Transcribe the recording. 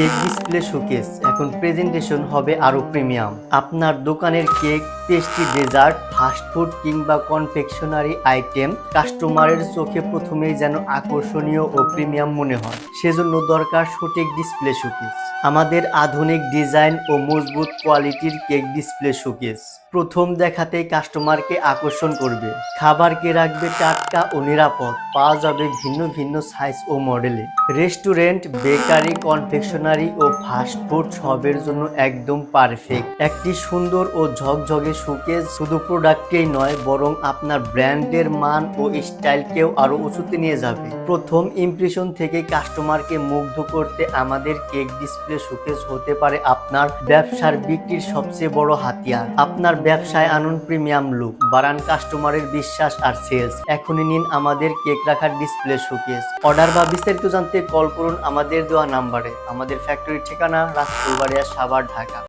Cake display showcase. এখন presentation হবে আরও প্রিমিয়াম। আপনার দোকানের cake, pastry, dessert fast food কিংবা কনফেকশনারি আইটেম কাস্টমারের চোখে প্রথমেই যেন আকর্ষণীয় ও প্রিমিয়াম মনে হয়। সেজন্য দরকার সঠিক ডিসপ্লে শোকেস। আমাদের আধুনিক ডিজাইন ও মজবুত কোয়ালিটির কেক ডিসপ্লে শোকেস। প্রথম দেখাতেই কাস্টমারকে আকর্ষণ করবে। খাবারকে রাখবে টাটকা ও নিরাপদ। পাওয়া যাবে ভিন্ন ভিন্ন সাইজ ও মডেলে। রেস্টুরেন্ট, বেকারি, কনফেকশনারি ও ফাস্টফুড সবের জন্য একদম পারফেক্ট। একটি সুন্দর ও ঝকঝকে শোকেস শুধু প্রোডাক্টেই নয়, বরং আপনার ব্র্যান্ডের মান ও স্টাইলকেও আরও উঁচুতে নিয়ে যাবে। প্রথম ইমপ্রেশন থেকে কাস্টমারকে মুগ্ধ করতে আমাদের কেক ডিসপ্লে শোকেস হতে পারে আপনার ব্যবসার বিক্রির সবচেয়ে বড় হাতিয়ার। আপনার ব্যবসায় আনুন প্রিমিয়াম লুক, বাড়ান কাস্টমারের বিশ্বাস আর সেলস। এখনই নিন আমাদের কেক রাখার ডিসপ্লে শোকেস অর্ডার বা বিস্তারিত জানতে কল করুন আমাদের দেওয়া নাম্বারে। আমাদের ফ্যাক্টরির ঠিকানা রাজপুরবাড়িয়া সাবার ঢাকা।